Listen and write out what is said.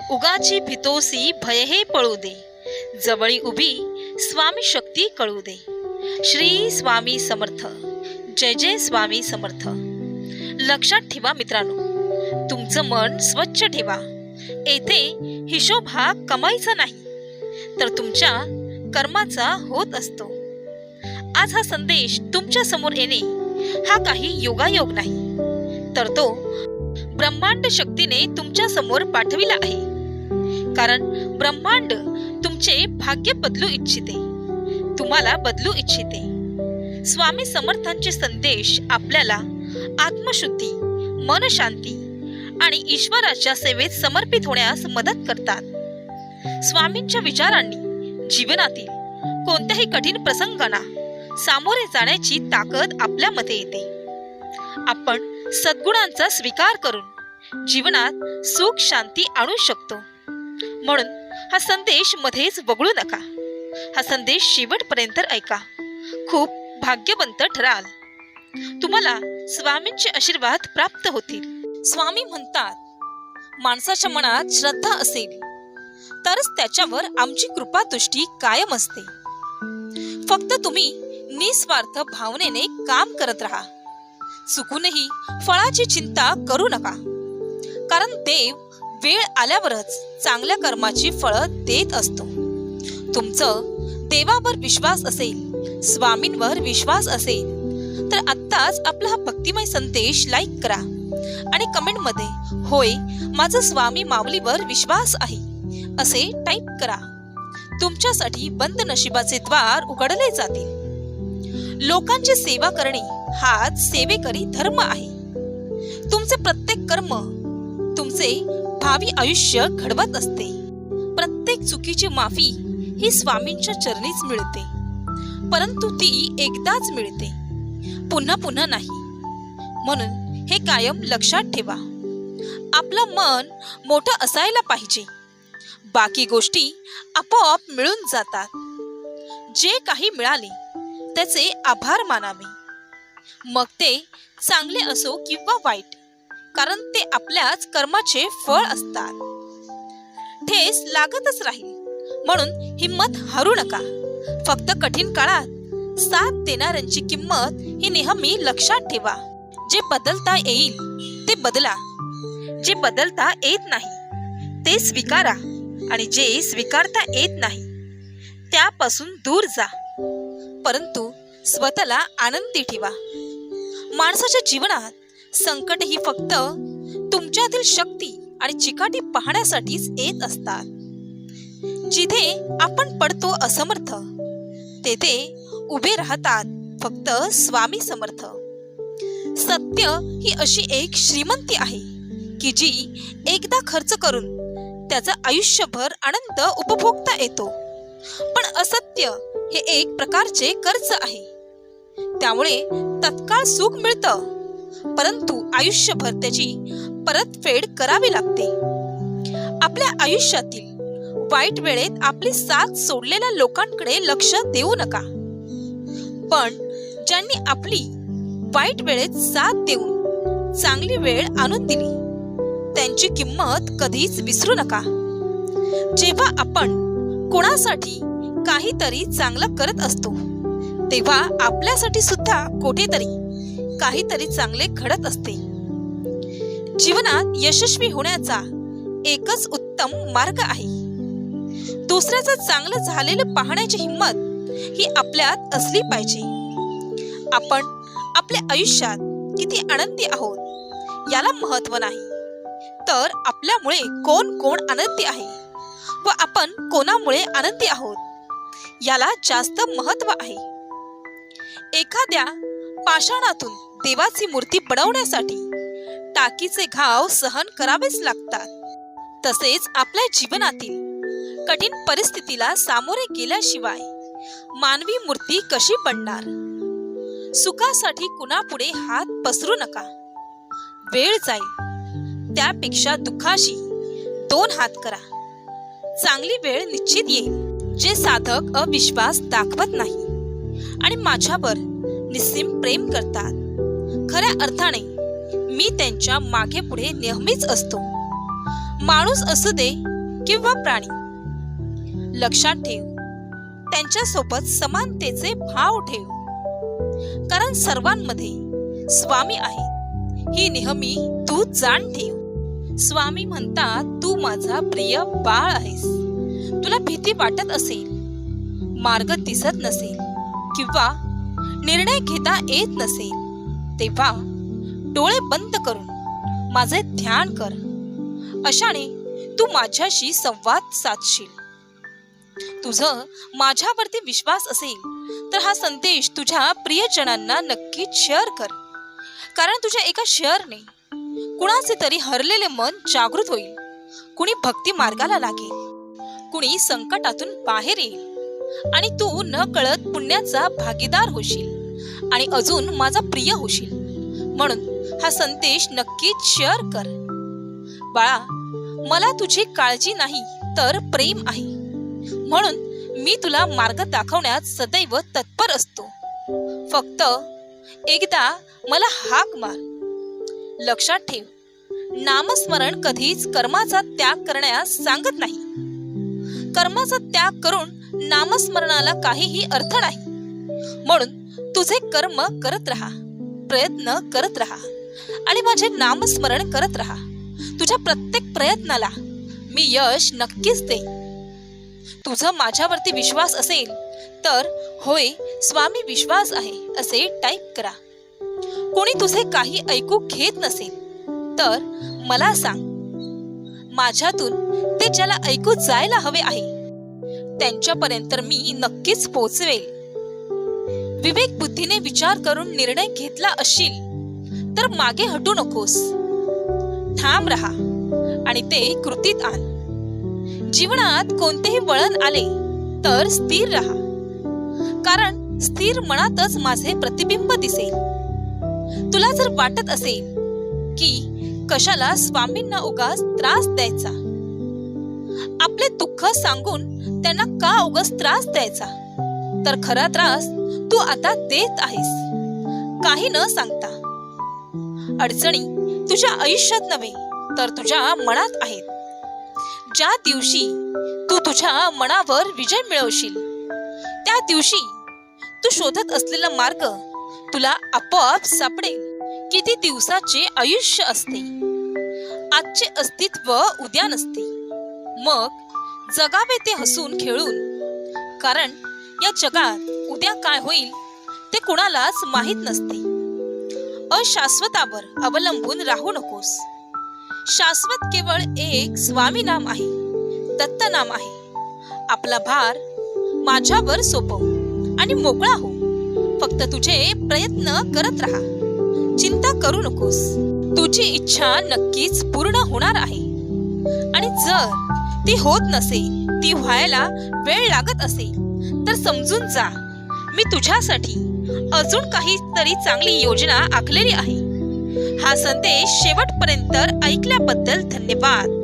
उगाची भितोसी भय हे पळू दे. जवळी उभी स्वामी शक्ती कळू दे. श्री स्वामी समर्थ. जय जय स्वामी समर्थ. लक्षात ठेवा मित्रांनो तुमचं मन स्वच्छ ठेवा. येथे हिशोब हा कमाईचा नाही तर तुमच्या कर्माचा होत असतो. आज हा संदेश तुमच्यासमोर येणे हा काही योगायोग नाही तर तो ब्रह्मांड शक्तीने तुमच्यासमोर पाठविला आहे. कारण ब्रह्मांड तुमचे भाग्य बदलू इच्छिते. तुम्हाला बदलू इच्छिते. स्वामी समर्थांचे संदेश आपल्याला आत्मशुद्धी मन शांती आणि ईश्वराच्या सेवेत समर्पित होण्यास मदत करतात. स्वामींच्या विचारांनी जीवनातील कोणत्याही कठीण प्रसंगांना सामोरे जाण्याची ताकद आपल्यामध्ये येते. आपण सद्गुणांचा स्वीकार करून जीवनात सुख शांती आणू शकतो. म्हणून हा संदेश मध्येच वगळू नका. हा संदेश शेवटपर्यंत ऐका. खूप भाग्यवंत ठराल. तुम्हाला स्वामींचे आशीर्वाद प्राप्त होतील. स्वामी म्हणतात माणसाच्या मनात श्रद्धा असेल तरच त्याच्यावर आमची कृपा दृष्टी कायम असते. फक्त तुम्ही निस्वार्थ भावनेने काम करत राहा. चुकूनही फळाची चिंता करू नका. कारण देव वेळ आल्यावरच चांगल्या कर्माची फळं देत असतो. तुमचं देवावर विश्वास असेल स्वामींवर विश्वास असेल तर आत्ताच आपला हा भक्तिमय संदेश लाईक करा. आणि कमेंटमध्ये होय माझा स्वामी माऊलीवर विश्वास आहे असे टाईप करा. तुमच्यासाठी बंद नशिबाचे द्वार उघडले जातील. लोकांची सेवा करणे हाच सेवेकरी धर्म आहे. तुमचे प्रत्येक कर्म तुमचे भावी आयुष्य घडवत असते. प्रत्येक चुकीची माफी ही स्वामींच्या चरणीच मिळते. परंतु ती एकदाच मिळते. पुन्हा पुन्हा नाही. म्हणून हे कायम लक्षात ठेवा. आपलं मन मोठं असायला पाहिजे. बाकी गोष्टी आपोआप मिळून जातात. जे काही मिळाले त्याचे आभार मानावे. मग ते चांगले असो किंवा वाईट कारण ते आपल्याच कर्माचे फळ असतात. ठेस लागतच राहील. म्हणून हिम्मत हरू नका. फक्त कठीण काळात साथ देणाऱ्यांची किंमत ही नेहमी लक्षात ठेवा. जे बदलता येईल ते बदला. जे बदलता येत नाही ते स्वीकारा आणि जे स्वीकारता येत नाही त्यापासून दूर जा. परंतु स्वतःला आनंदी ठेवा. माणसाच्या जीवनात संकट ही फक्त तुमच्यातील शक्ती आणि चिकाटी पाहण्यासाठीच येत असतात. जिथे आपण पडतो असमर्थ तेथे उभे राहतात फक्त स्वामी समर्थ. सत्य ही अशी एक श्रीमंती आहे की जी एकदा खर्च करून त्याचा आयुष्यभर आनंद उपभोगता येतो. पण असत्य हे एक प्रकारचे कर्ज आहे. त्यामुळे तत्काळ सुख मिळतं. परंतु आयुष्यभर त्याची परतफेड करावी लागते. आपल्या आयुष्यातील वाईट वेळेत आपली साथ सोडलेल्या लोकांकडे लक्ष देऊ नका. पण ज्यांनी आपली वाईट वेळेत साथ देऊन चांगली वेळ आणून दिली त्यांची किंमत कधीच विसरू नका. जेव्हा आपण कोणासाठी काहीतरी चांगलं करत असतो तेव्हा आपल्यासाठी सुद्धा कुठेतरी काहीतरी चांगले घडत असते. जीवनात यशस्वी होण्याचा एकच उत्तम मार्ग आहे. दुसऱ्याचं चांगलं झालेलं पाहण्याची हिंमत ही आपल्यात असली पाहिजे. आपण आपल्या आयुष्यात किती आनंदी आहोत याला महत्त्व नाही. तर आपल्यामुळे कोण कोण आनंदी आहे व आपण कोणामुळे आनंदी आहोत याला जास्त महत्त्व आहे. एखाद्या पाषाणातून देवाची मूर्ती बनवण्यासाठी टाकीचे घाव सहन करावेच लागतात. तसेच आपल्या जीवनातील कठीण परिस्थितीला सामोरे गेल्याशिवाय मानवी मूर्ती कशी बनणार? सुखासाठी कुणापुढे हात पसरू नका. वेळ जाईल त्यापेक्षा दुःखाशी दोन हात करा. चांगली वेळ निश्चित येईल जे साधक अविश्वास दाखवत नाही आणि माझ्यावर निस्सीम प्रेम करतात. खऱ्या अर्थाने मी त्यांच्या मागे पुढे नेहमीच असतो. माणूस असू दे किंवा प्राणी लक्षात ठेव त्यांच्यासोबत समानतेचे भाव ठेव. कारण सर्वांमध्ये स्वामी आहे ही नेहमी तू जाण ठेव. स्वामी म्हणतात तू माझा प्रिय बाळ आहेस. तुला भीती वाटत असेल मार्ग दिसत नसेल किंवा निर्णय घेता येत नसेल तेव्हा डोळे बंद करून माझे ध्यान कर. अशाने तू माझ्याशी संवाद साधशील. तुझं माझ्यावरती विश्वास असेल तर हा संदेश तुझ्या प्रियजनांना नक्कीच शेअर कर. कारण तुझ्या एका शेअरने कुणाचे तरी हरलेले मन जागृत होईल. कुणी भक्ती मार्गाला लागेल. कुणी संकटातून बाहेर येईल. आणि तू न कळत पुण्याचा भागीदार होशील. आणि अजून माझा प्रिय होशील. म्हणून हा संदेश नक्कीच शेअर कर. बाळा मला तुझी काळजी नाही तर प्रेम आहे. म्हणून मी तुला मार्ग दाखवण्यात सदैव तत्पर असतो. फक्त एकदा मला हाक मार. लक्षात ठेव नामस्मरण कधीच कर्माचा त्याग करण्यास सांगत नाही. कर्माचा त्याग करून नामस्मरणाला काहीही अर्थ नाही. म्हणून तुझे कर्म करत राहा. प्रयत्न करत राहा. आणि माझे नामस्मरण करत राहा. तुझ्या प्रत्येक प्रयत्नाला मी यश नक्कीच देईन. तुझा माझ्यावरती विश्वास असेल तर होय स्वामी विश्वास आहे असे टाईप करा. कोणी तुझे काही ऐकू घेत नसेल तर मला सांग. माझ्यातून ते ज्याला ऐकू जायला हवे आहे त्यांच्यापर्यंत मी नक्कीच पोचवेल. विवेक बुद्धीने विचार करून निर्णय घेतला असशील तर मागे हटू नकोस. ठाम राहा आणि ते कृतीत आण. जीवनात कोणतेही वळण आले तर स्थिर राहा. कारण स्थिर मनातच माझे प्रतिबिंब दिसेल. तुला जर वाटत असेल की कशाला स्वामींना उगाच त्रास द्यायचा आपले दुःख सांगून त्यांना का उगाच त्रास द्यायचा तर खरा त्रास तू आता देत आहेस. काही न सांगता. अडचणी तुझ्या आयुष्यात नव्हे तर तुझ्या मनात आहेत. ज्या दिवशी तू तुझ्या मनावर विजय मिळवशील त्या दिवशी तू शोधत असलेला मार्ग तुला आपोआप सापडेल. किती दिवसाचे आयुष्य असते. आजचे अस्तित्व उद्या नसते. मग जगावे ते हसून खेळून कारण या जगात उद्या काय होईल ते कुणालाच माहीत नसते. अशाश्वतावर अवलंबून राहू नकोस. शाश्वत केवळ एक स्वामी नाम आहे दत्त नाम आहे. आपला भार माझ्यावर सोपव आणि मोकळा हो. फक्त तुझे प्रयत्न करत राहा. चिंता करू नकोस. तुझी इच्छा नक्कीच पूर्ण होणार आहे. आणि जर ती होत नसेल ती व्हायला वेळ लागत असेल तर समजून जा. मी तुझ्यासाठी अजून काहीतरी चांगली योजना आखलेली आहे. हा संदेश शेवटपर्यंत ऐकल्याबद्दल धन्यवाद.